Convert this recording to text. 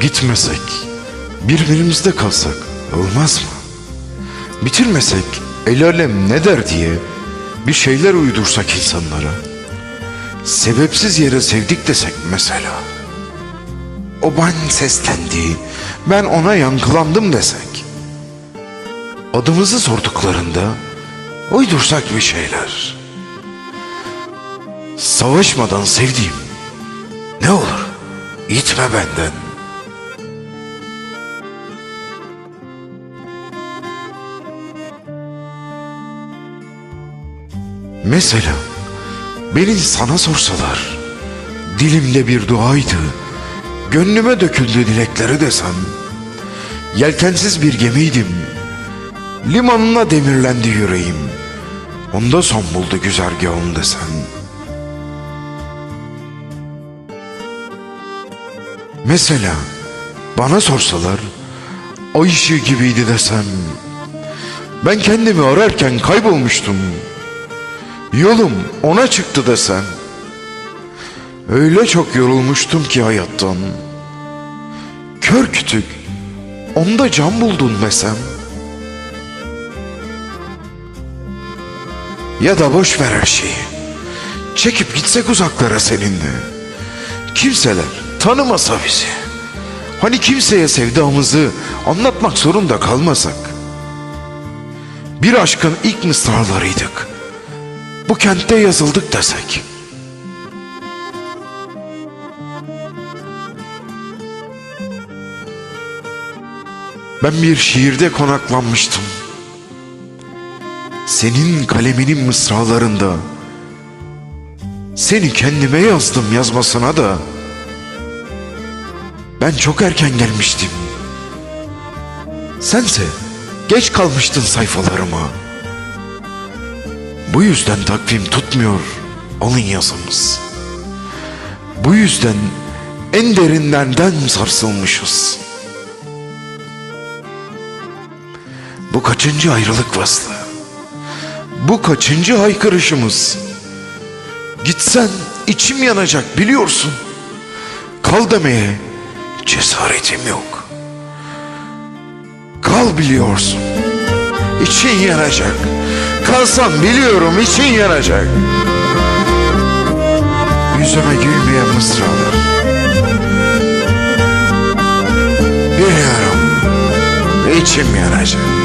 Gitmesek, birbirimizde kalsak olmaz mı? Bitirmesek el alem ne der diye bir şeyler uydursak insanlara. Sebepsiz yere sevdik desek mesela. O ben seslendi, ben ona yankılandım desek. Adımızı sorduklarında uydursak bir şeyler. Savaşmadan sevdiğim ne olur gitme benden. Mesela beni sana sorsalar dilimde bir duaydı gönlüme döküldü dilekleri desem yelkensiz bir gemiydim limanına demirlendi yüreğim onda son buldu güzergahım desem Mesela bana sorsalar ay ışığı gibiydi desem ben kendimi ararken kaybolmuştum. Yolum ona çıktı desem. Öyle çok yorulmuştum ki hayattan. Kör kütük onda can buldun desem. Ya da boş ver her şeyi. Çekip gitsek uzaklara seninle. Kimseler tanımasa bizi. Hani kimseye sevdamızı anlatmak zorunda kalmasak. Bir aşkın ilk mısralarıydık. Bu kentte yazıldık desek. Ben bir şiirde konaklanmıştım. Senin kaleminin mısralarında seni kendime yazdım yazmasına da ben çok erken gelmiştim. Sense geç kalmıştın sayfalarıma. Bu yüzden takvim tutmuyor alın yazımız. Bu yüzden en derinlerden sarsılmışız. Bu kaçıncı ayrılık faslı? Bu kaçıncı haykırışımız? Gitsen içim yanacak biliyorsun. Kal demeye cesaretim yok. Kal biliyorsun. İçin yanacak. Kalsam biliyorum için yanacak. Yüzüme gülmeyen mısralar. Biliyorum içim yanacak.